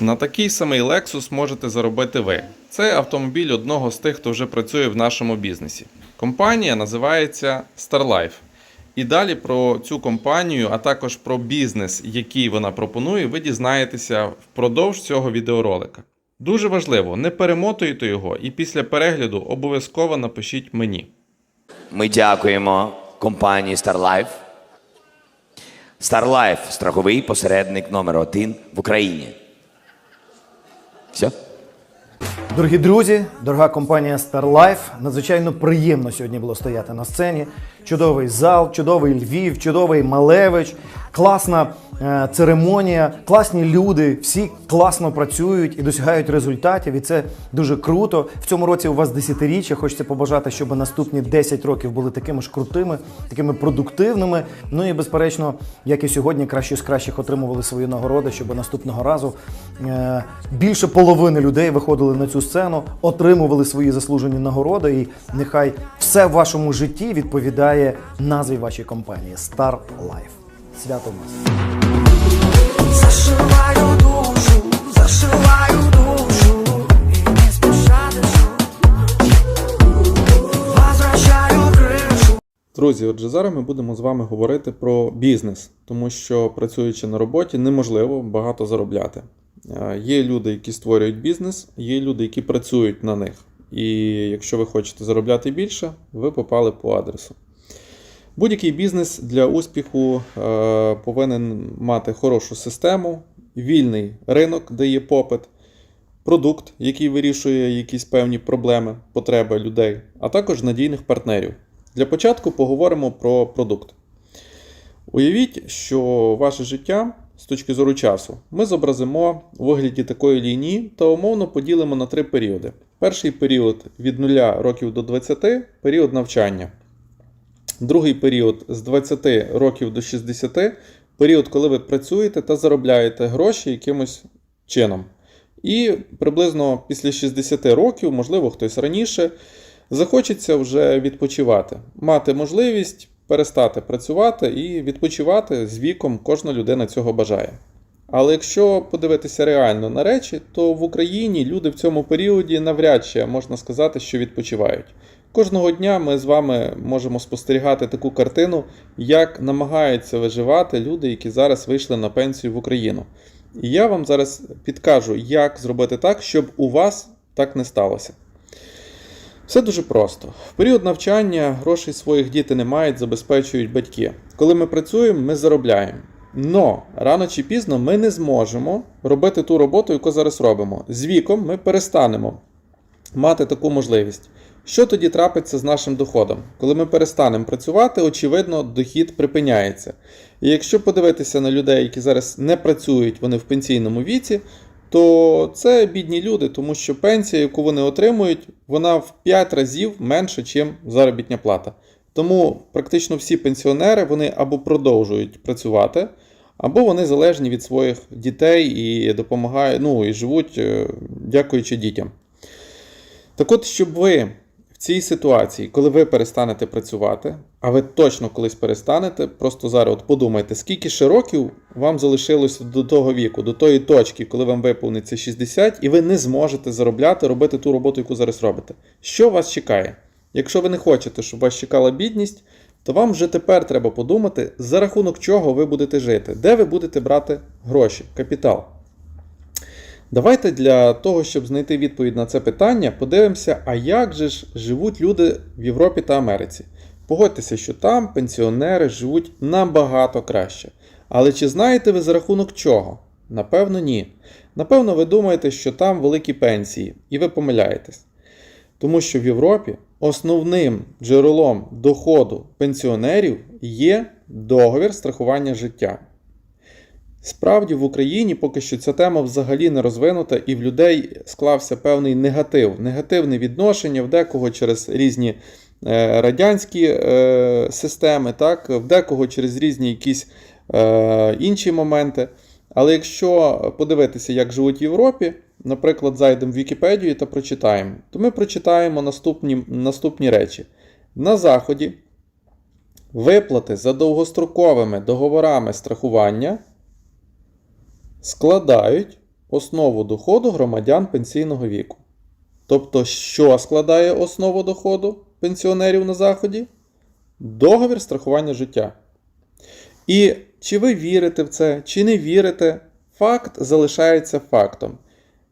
На такий самий Lexus можете заробити ви. Це автомобіль одного з тих, хто вже працює в нашому бізнесі. Компанія називається StarLife. І далі про цю компанію, а також про бізнес, який вона пропонує, ви дізнаєтеся впродовж цього відеоролика. Дуже важливо, не перемотуйте його і після перегляду обов'язково напишіть мені. Ми дякуємо компанії StarLife. StarLife – страховий посередник номер один в Україні. Все? Дорогі друзі, дорога компанія StarLife, надзвичайно приємно сьогодні було стояти на сцені. Чудовий зал, чудовий Львів, чудовий Малевич, класна е, церемонія, класні люди, всі класно працюють і досягають результатів. І це дуже круто. В цьому році у вас десятиріччя. Хочеться побажати, щоб наступні 10 років були такими ж крутими, такими продуктивними. Ну і безперечно, як і сьогодні, кращі з кращих отримували свої нагороди, щоб наступного разу е, більше половини людей виходили на цю сцену, отримували свої заслужені нагороди, і нехай все в вашому житті відповідає назві вашої компанії Star Life. Свято в нас! Зашиваю душу, зашиваю душу не Возвращаю крышу Друзі, отже, зараз ми будемо з вами говорити про бізнес, тому що працюючи на роботі, неможливо багато заробляти. Е, Є люди, які створюють бізнес, є люди, які працюють на них. І якщо ви хочете заробляти більше, ви попали по адресу. Будь-який бізнес для успіху е, повинен мати хорошу систему, вільний ринок, де є попит, продукт, який вирішує якісь певні проблеми, потреби людей, а також надійних партнерів. Для початку поговоримо про продукт. Уявіть, що ваше життя з точки зору часу ми зобразимо у вигляді такої лінії та умовно поділимо на три періоди. Перший період від 0 років до 20 період навчання. Другий період з 20 років до 60 період, коли ви працюєте та заробляєте гроші якимось чином. І приблизно після 60 років, можливо, хтось раніше, захочеться вже відпочивати, мати можливість перестати працювати і відпочивати з віком кожна людина цього бажає. Але якщо подивитися реально на речі, то в Україні люди в цьому періоді навряд чи можна сказати, що відпочивають. Кожного дня ми з вами можемо спостерігати таку картину, як намагаються виживати люди, які зараз вийшли на пенсію в Україну. І я вам зараз підкажу, як зробити так, щоб у вас так не сталося. Все дуже просто. В період навчання грошей своїх діти не мають, забезпечують батьки. Коли ми працюємо, ми заробляємо. Но рано чи пізно ми не зможемо робити ту роботу, яку зараз робимо. З віком ми перестанемо мати таку можливість. Що тоді трапиться з нашим доходом? Коли ми перестанемо працювати, очевидно, дохід припиняється. І якщо подивитися на людей, які зараз не працюють, вони в пенсійному віці, то це бідні люди, тому що пенсія, яку вони отримують, вона в 5 разів менше, ніж заробітня плата. Тому практично всі пенсіонери вони або продовжують працювати, або вони залежні від своїх дітей і допомагають, ну і живуть, е, дякуючи дітям. Так от, щоб ви цій ситуації, коли ви перестанете працювати, а ви точно колись перестанете, просто зараз от подумайте, скільки ще років вам залишилося до того віку, до тої точки, коли вам виповниться 60, і ви не зможете заробляти, робити ту роботу, яку зараз робите. Що вас чекає? Якщо ви не хочете, щоб вас чекала бідність, то вам вже тепер треба подумати, за рахунок чого ви будете жити, де ви будете брати гроші, капітал. Давайте для того, щоб знайти відповідь на це питання, подивимося, а як же ж живуть люди в Європі та Америці. Погодьтеся, що там пенсіонери живуть набагато краще. Але чи знаєте ви за рахунок чого? Напевно, ні. Напевно, ви думаєте, що там великі пенсії, і ви помиляєтесь. Тому що в Європі основним джерелом доходу пенсіонерів є договір страхування життя. Справді в Україні поки що ця тема взагалі не розвинута, і в людей склався певний негатив, негативне відношення в декого через різні е, радянські е, системи, так, в декого через різні якісь е, інші моменти. Але якщо подивитися, як живуть в Європі, наприклад, зайдемо в Вікіпедію та прочитаємо, то ми прочитаємо наступні, наступні речі. На Заході виплати за довгостроковими договорами страхування складають основу доходу громадян пенсійного віку. Тобто, що складає основу доходу пенсіонерів на Заході? Договір страхування життя. І чи ви вірите в це, чи не вірите, факт залишається фактом.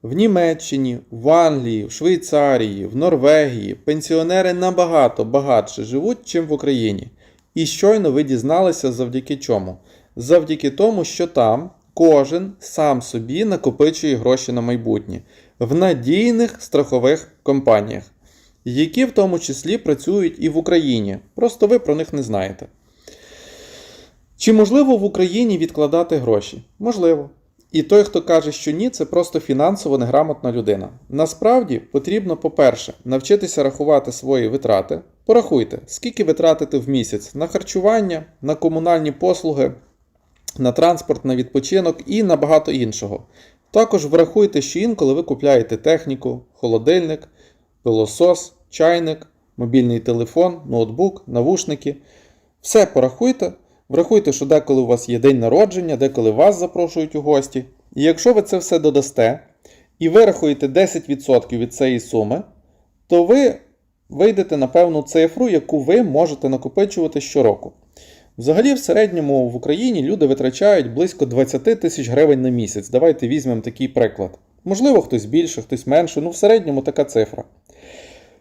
В Німеччині, в Англії, в Швейцарії, в Норвегії пенсіонери набагато багатше живуть, чим в Україні. І щойно ви дізналися завдяки чому? Завдяки тому, що там кожен сам собі накопичує гроші на майбутнє в надійних страхових компаніях, які в тому числі працюють і в Україні. Просто ви про них не знаєте. Чи можливо в Україні відкладати гроші? Можливо. І той, хто каже, що ні, це просто фінансово неграмотна людина. Насправді потрібно, по-перше, навчитися рахувати свої витрати. Порахуйте, скільки ви тратите в місяць на харчування, на комунальні послуги, на транспорт, на відпочинок і на багато іншого. Також врахуйте, що інколи ви купляєте техніку, холодильник, пилосос, чайник, мобільний телефон, ноутбук, навушники. Все порахуйте. Врахуйте, що деколи у вас є день народження, деколи вас запрошують у гості. І якщо ви це все додасте і вирахуєте 10% від цієї суми, то ви вийдете на певну цифру, яку ви можете накопичувати щороку. Взагалі, в середньому в Україні люди витрачають близько 20 тисяч гривень на місяць. Давайте візьмемо такий приклад. Можливо, хтось більше, хтось менше, ну в середньому така цифра.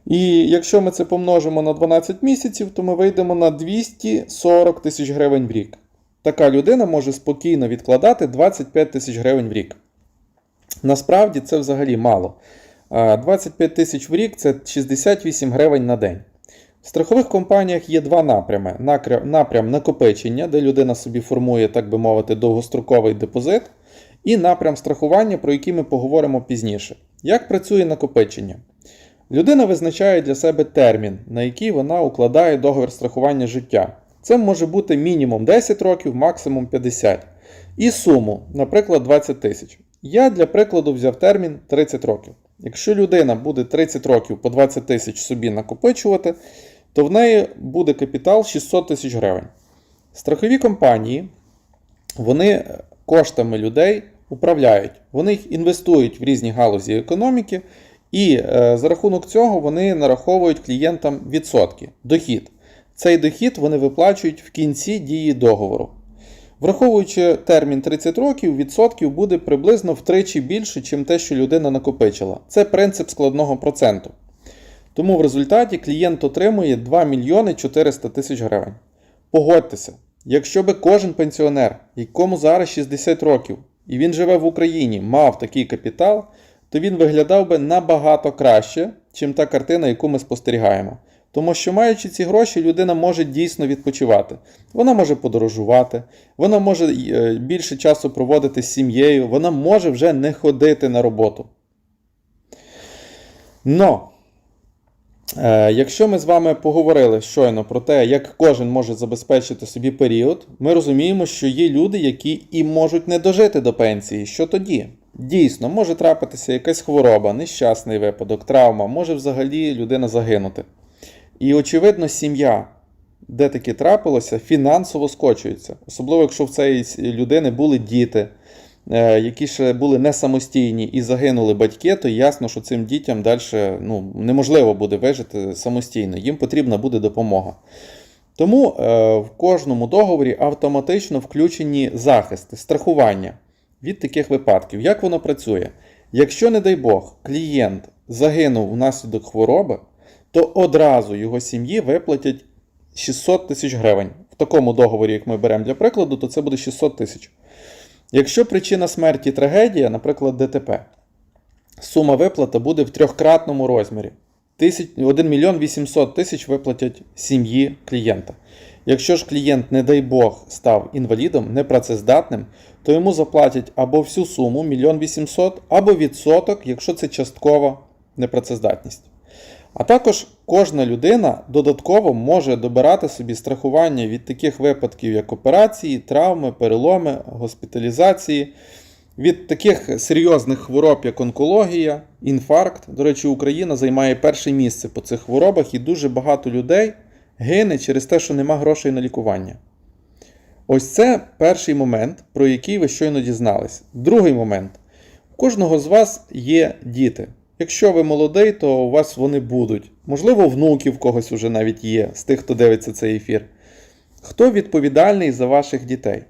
І якщо ми це помножимо на 12 місяців, то ми вийдемо на 240 тисяч гривень в рік. Така людина може спокійно відкладати 25 тисяч гривень в рік. Насправді це взагалі мало. 25 тисяч в рік це 68 гривень на день. В страхових компаніях є два напрями: напрям накопичення, де людина собі формує, так би мовити, довгостроковий депозит, і напрям страхування, про який ми поговоримо пізніше. Як працює накопичення? Людина визначає для себе термін, на який вона укладає договір страхування життя. Це може бути мінімум 10 років, максимум 50. І суму, наприклад, 20 тисяч. Я для прикладу взяв термін 30 років. Якщо людина буде 30 років по 20 тисяч собі накопичувати, то в неї буде капітал 600 тисяч гривень. Страхові компанії вони коштами людей управляють, вони їх інвестують в різні галузі економіки, і е, за рахунок цього вони нараховують клієнтам відсотки, дохід. Цей дохід вони виплачують в кінці дії договору. Враховуючи термін 30 років, відсотків буде приблизно втричі більше, ніж те, що людина накопичила. Це принцип складного проценту. Тому в результаті клієнт отримує 2 мільйони 400 тисяч гривень. Погодьтеся, якщо би кожен пенсіонер, якому зараз 60 років, і він живе в Україні, мав такий капітал, то він виглядав би набагато краще, чим та картина, яку ми спостерігаємо. Тому що, маючи ці гроші, людина може дійсно відпочивати. Вона може подорожувати, вона може е, більше часу проводити з сім'єю, вона може вже не ходити на роботу. Но, якщо ми з вами поговорили щойно про те, як кожен може забезпечити собі період, ми розуміємо, що є люди, які і можуть не дожити до пенсії. Що тоді? Дійсно, може трапитися якась хвороба, нещасний випадок, травма, може взагалі людина загинути. І, очевидно, сім'я, де таке трапилося, фінансово скочується. Особливо, якщо в цієї людини були діти, е, які ще були не самостійні і загинули батьки, то ясно, що цим дітям далі ну, неможливо буде вижити самостійно. Їм потрібна буде допомога. Тому е, в кожному договорі автоматично включені захисти, страхування від таких випадків. Як воно працює? Якщо, не дай Бог, клієнт загинув внаслідок хвороби, то одразу його сім'ї виплатять 600 тисяч гривень. В такому договорі, як ми беремо для прикладу, то це буде 600 тисяч. Якщо причина смерті трагедія, наприклад, ДТП, сума виплата буде в трьохкратному розмірі. 1 мільйон 800 тисяч виплатять сім'ї клієнта. Якщо ж клієнт, не дай Бог, став інвалідом, непрацездатним, то йому заплатять або всю суму 1 800 або відсоток, якщо це часткова непрацездатність. А також кожна людина додатково може добирати собі страхування від таких випадків, як операції, травми, переломи, госпіталізації, від таких серйозних хвороб, як онкологія, інфаркт. До речі, Україна займає перше місце по цих хворобах, і дуже багато людей гине через те, що нема грошей на лікування. Ось це перший момент, про який ви щойно дізнались. Другий момент. У кожного з вас є діти. Якщо ви молодий, то у вас вони будуть. Можливо, внуки в когось уже навіть є, з тих, хто дивиться цей ефір. Хто відповідальний за ваших дітей?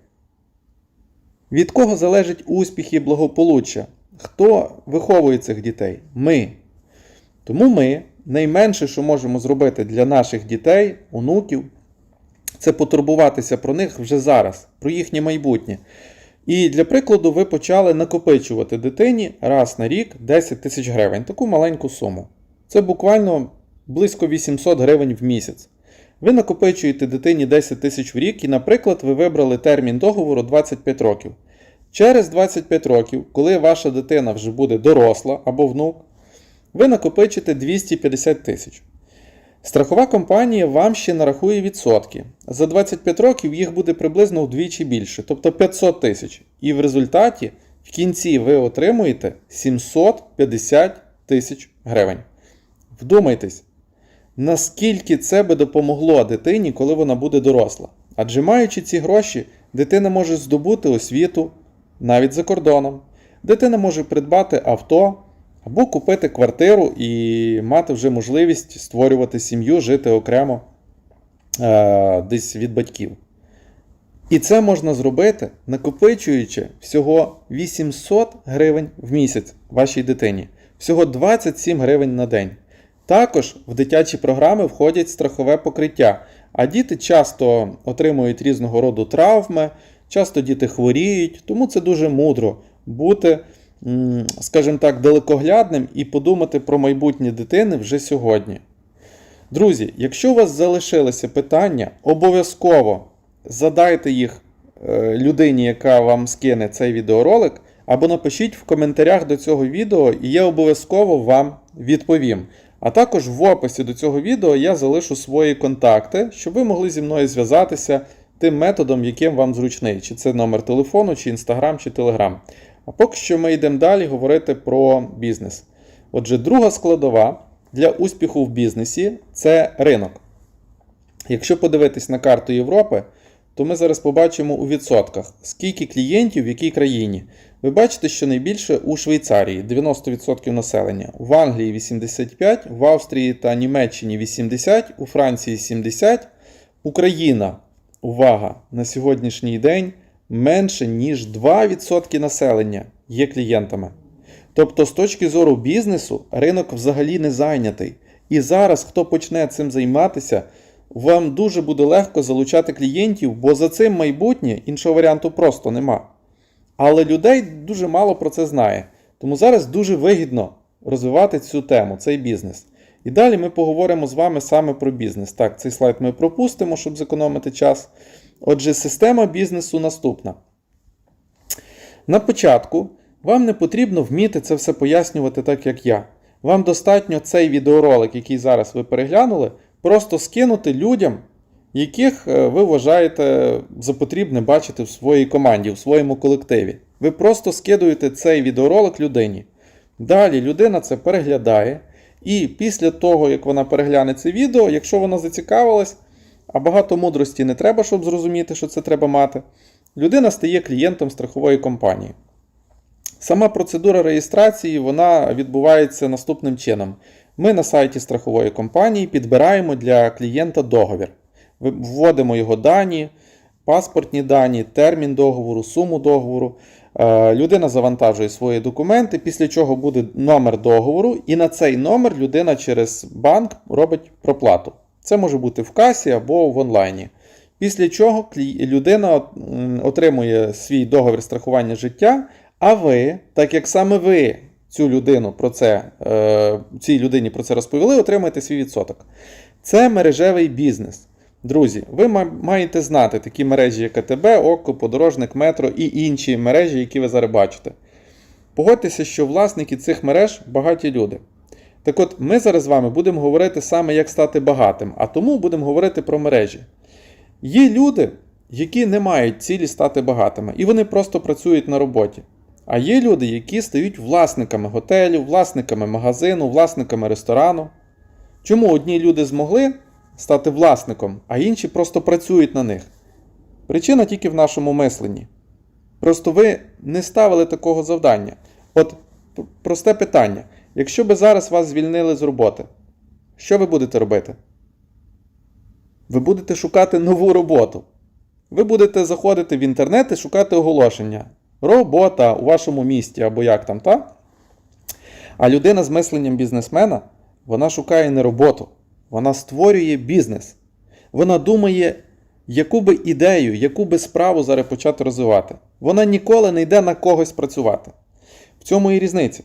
Від кого залежить успіх і благополуччя? Хто виховує цих дітей? Ми. Тому ми найменше, що можемо зробити для наших дітей, онуків, це потурбуватися про них вже зараз, про їхнє майбутнє. І для прикладу, ви почали накопичувати дитині раз на рік 10 тисяч гривень, таку маленьку суму. Це буквально близько 800 гривень в місяць. Ви накопичуєте дитині 10 тисяч в рік, і, наприклад, ви вибрали термін договору 25 років. Через 25 років, коли ваша дитина вже буде доросла або внук, ви накопичите 250 тисяч. Страхова компанія вам ще нарахує відсотки. За 25 років їх буде приблизно вдвічі більше, тобто 500 тисяч. І в результаті в кінці ви отримуєте 750 тисяч гривень. Вдумайтесь, наскільки це би допомогло дитині, коли вона буде доросла. Адже маючи ці гроші, дитина може здобути освіту навіть за кордоном. Дитина може придбати авто або купити квартиру і мати вже можливість створювати сім'ю, жити окремо е, десь від батьків. І це можна зробити, накопичуючи всього 800 гривень в місяць вашій дитині, всього 27 гривень на день. Також в дитячі програми входять страхове покриття, а діти часто отримують різного роду травми, часто діти хворіють, тому це дуже мудро бути, скажімо так, далекоглядним і подумати про майбутнє дитини вже сьогодні. Друзі, якщо у вас залишилися питання, обов'язково задайте їх е, людині, яка вам скине цей відеоролик, або напишіть в коментарях до цього відео, і я обов'язково вам відповім. А також в описі до цього відео я залишу свої контакти, щоб ви могли зі мною зв'язатися тим методом, яким вам зручний, чи це номер телефону, чи інстаграм, чи телеграм. А поки що ми йдемо далі говорити про бізнес. Отже, друга складова для успіху в бізнесі це ринок. Якщо подивитись на карту Європи, то ми зараз побачимо у відсотках, скільки клієнтів в якій країні. Ви бачите, що найбільше у Швейцарії 90% населення, в Англії 85%, в Австрії та Німеччині 80%, у Франції 70%, Україна, увага, на сьогоднішній день менше ніж 2% населення є клієнтами. Тобто, з точки зору бізнесу, ринок взагалі не зайнятий. І зараз, хто почне цим займатися, вам дуже буде легко залучати клієнтів, бо за цим майбутнє іншого варіанту просто нема. Але людей дуже мало про це знає. Тому зараз дуже вигідно розвивати цю тему, цей бізнес. І далі ми поговоримо з вами саме про бізнес. Так, цей слайд ми пропустимо, щоб зекономити час. Отже, система бізнесу наступна. На початку вам не потрібно вміти це все пояснювати так, як я. Вам достатньо цей відеоролик, який зараз ви переглянули, просто скинути людям, яких е, ви вважаєте за потрібне бачити в своїй команді, в своєму колективі. Ви просто скидуєте цей відеоролик людині. Далі людина це переглядає, і після того, як вона перегляне це відео, якщо вона зацікавилась, а багато мудрості не треба, щоб зрозуміти, що це треба мати, людина стає клієнтом страхової компанії. Сама процедура реєстрації вона відбувається наступним чином. Ми на сайті страхової компанії підбираємо для клієнта договір. Вводимо його дані, паспортні дані, термін договору, суму договору. Е, Людина завантажує свої документи, після чого буде номер договору, і на цей номер людина через банк робить проплату. Це може бути в касі або в онлайні. Після чого людина отримує свій договір страхування життя, а ви, так як саме ви цю людину про це, е, цій людині про це розповіли, отримаєте свій відсоток. Це мережевий бізнес. Друзі, ви маєте знати такі мережі, як АТБ, ОККО, Подорожник, Метро і інші мережі, які ви зараз бачите. Погодьтеся, що власники цих мереж багаті люди. Так от, ми зараз з вами будемо говорити саме, як стати багатим, а тому будемо говорити про мережі. Є люди, які не мають цілі стати багатими, і вони просто працюють на роботі. А є люди, які стають власниками готелю, власниками магазину, власниками ресторану. Чому одні люди змогли стати власником, а інші просто працюють на них? Причина тільки в нашому мисленні. Просто ви не ставили такого завдання. От просте питання. Якщо би зараз вас звільнили з роботи, що ви будете робити? Ви будете шукати нову роботу. Ви будете заходити в інтернет і шукати оголошення. Робота у вашому місті або як там, та? А людина з мисленням бізнесмена, вона шукає не роботу, вона створює бізнес. Вона думає, яку би ідею, яку би справу зараз почати розвивати. Вона ніколи не йде на когось працювати. В цьому і різниця.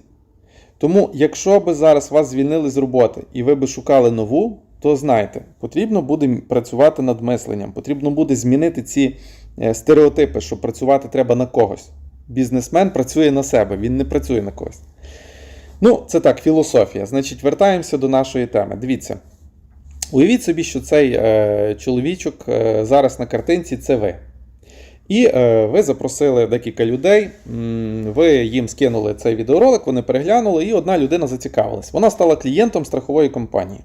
Тому, якщо би зараз вас звільнили з роботи і ви би шукали нову, то знайте, потрібно буде працювати над мисленням, потрібно буде змінити ці е, стереотипи, що працювати треба на когось. Бізнесмен працює на себе, він не працює на когось. Ну, це так, філософія. Значить, вертаємося до нашої теми. Дивіться. Уявіть собі, що цей е, чоловічок е, зараз на картинці це ви. І е, ви запросили декілька людей, ви їм скинули цей відеоролик, вони переглянули, і одна людина зацікавилась. Вона стала клієнтом страхової компанії.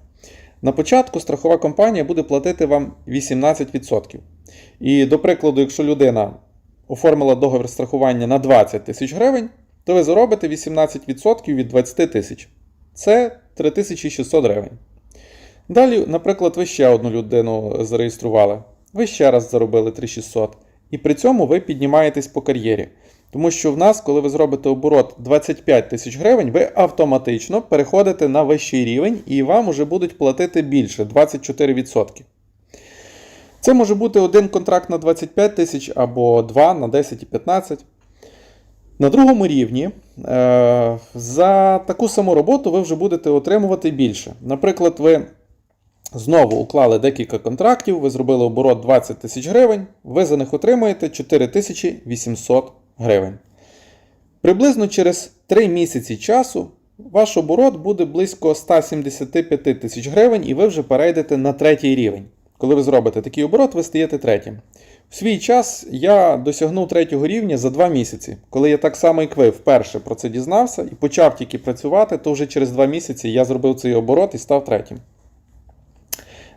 На початку страхова компанія буде платити вам 18%. І, до прикладу, якщо людина оформила договір страхування на 20 тисяч гривень, то ви заробите 18% від 20 тисяч. Це 3600 гривень. Далі, наприклад, ви ще одну людину зареєстрували. Ви ще раз заробили 3600. І при цьому ви піднімаєтесь по кар'єрі. Тому що в нас, коли ви зробите оборот 25 тисяч гривень, ви автоматично переходите на вищий рівень і вам вже будуть платити більше 24%. Це може бути один контракт на 25 тисяч або два на 10 і 15. На другому рівні е, за таку саму роботу ви вже будете отримувати більше. Наприклад, ви знову уклали декілька контрактів, ви зробили оборот 20 тисяч гривень, ви за них отримуєте 4800 гривень. Приблизно через 3 місяці часу ваш оборот буде близько 175 тисяч гривень, і ви вже перейдете на третій рівень. Коли ви зробите такий оборот, ви стаєте третім. В свій час я досягнув третього рівня за 2 місяці. Коли я так само, як ви, вперше про це дізнався і почав тільки працювати, то вже через 2 місяці я зробив цей оборот і став третім.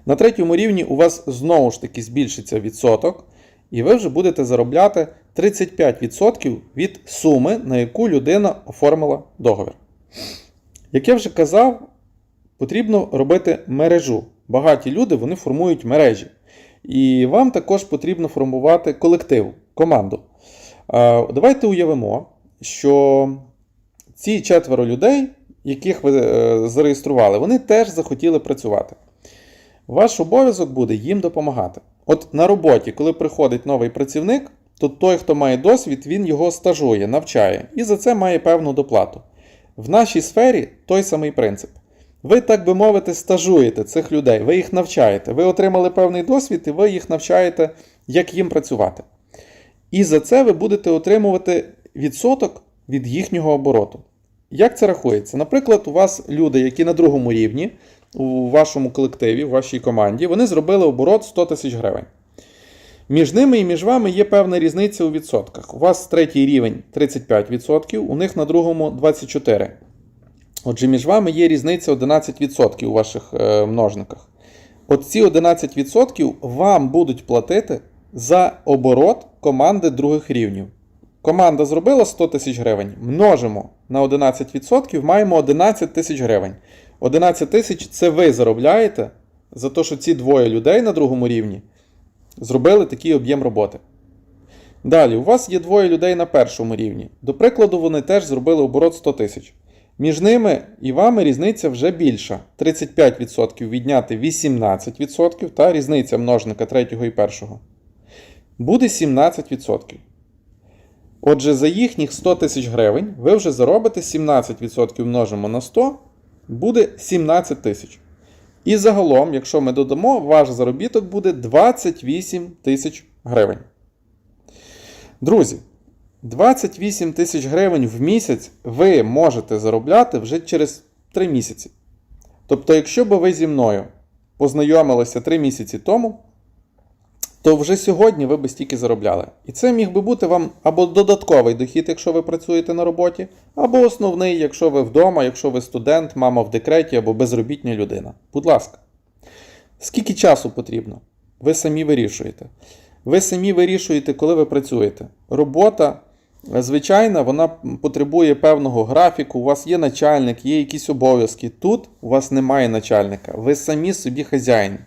На третьому рівні у вас знову ж таки збільшиться відсоток, і ви вже будете заробляти 35% від суми, на яку людина оформила договір. Як я вже казав, потрібно робити мережу. Багаті люди вони формують мережі. І вам також потрібно формувати колектив, команду. Давайте уявимо, що ці четверо людей, яких ви е, зареєстрували, вони теж захотіли працювати. Ваш обов'язок буде їм допомагати. От на роботі, коли приходить новий працівник, то той, хто має досвід, він його стажує, навчає і за це має певну доплату. В нашій сфері той самий принцип. Ви, так би мовити, стажуєте цих людей, ви їх навчаєте. Ви отримали певний досвід, і ви їх навчаєте, як їм працювати. І за це ви будете отримувати відсоток від їхнього обороту. Як це рахується? Наприклад, у вас люди, які на другому рівні, у вашому колективі, у вашій команді, вони зробили оборот 100 тисяч гривень. Між ними і між вами є певна різниця у відсотках. У вас третій рівень 35%, у них на другому 24%. Отже, між вами є різниця 11% у ваших е, множниках. От ці 11% вам будуть платити за оборот команди других рівнів. Команда зробила 100 тисяч гривень. Множимо на 11%, маємо 11 тисяч гривень. 11 тисяч це ви заробляєте за те, що ці двоє людей на другому рівні зробили такий об'єм роботи. Далі, у вас є двоє людей на першому рівні. До прикладу, вони теж зробили оборот 100 тисяч. Між ними і вами різниця вже більша. 35% відняти 18% та різниця множника третього і першого. Буде 17%. Отже, за їхніх 100 тисяч гривень ви вже заробите 17% множимо на 100, буде 17 тисяч. І загалом, якщо ми додамо, ваш заробіток буде 28 тисяч гривень. Друзі, 28 тисяч гривень в місяць ви можете заробляти вже через 3 місяці. Тобто, якщо б ви зі мною познайомилися 3 місяці тому, то вже сьогодні ви би стільки заробляли. І це міг би бути вам або додатковий дохід, якщо ви працюєте на роботі, або основний, якщо ви вдома, якщо ви студент, мама в декреті або безробітня людина. Будь ласка. Скільки часу потрібно? Ви самі вирішуєте. Ви самі вирішуєте, коли ви працюєте. Робота звичайна, вона потребує певного графіку, у вас є начальник, є якісь обов'язки. Тут у вас немає начальника. Ви самі собі хазяїн.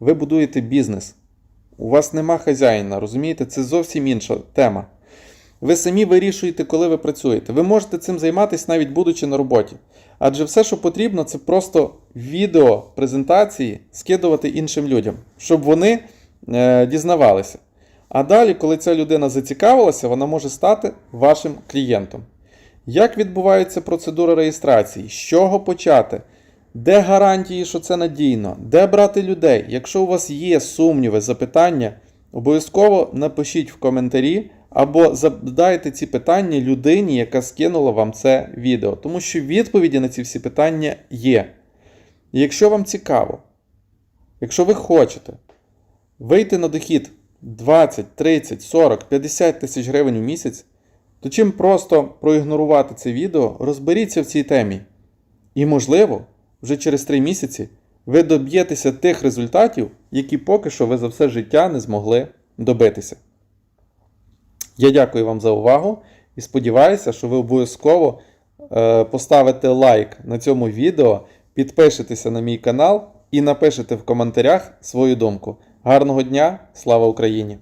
Ви будуєте бізнес. У вас нема хазяїна, розумієте? Це зовсім інша тема. Ви самі вирішуєте, коли ви працюєте. Ви можете цим займатися навіть будучи на роботі. Адже все, що потрібно, це просто відео презентації скидувати іншим людям, щоб вони е, дізнавалися. А далі, коли ця людина зацікавилася, вона може стати вашим клієнтом. Як відбувається процедура реєстрації? З чого почати? Де гарантії, що це надійно? Де брати людей? Якщо у вас є сумніви, запитання, обов'язково напишіть в коментарі або задайте ці питання людині, яка скинула вам це відео. Тому що відповіді на ці всі питання є. І якщо вам цікаво, якщо ви хочете вийти на дохід 20, 30, 40, 50 тисяч гривень у місяць, то чим просто проігнорувати це відео, розберіться в цій темі. І, можливо, вже через 3 місяці ви доб'єтеся тих результатів, які поки що ви за все життя не змогли добитися. Я дякую вам за увагу і сподіваюся, що ви обов'язково е, поставите лайк на цьому відео, підпишетеся на мій канал і напишете в коментарях свою думку. Гарного дня! Слава Україні!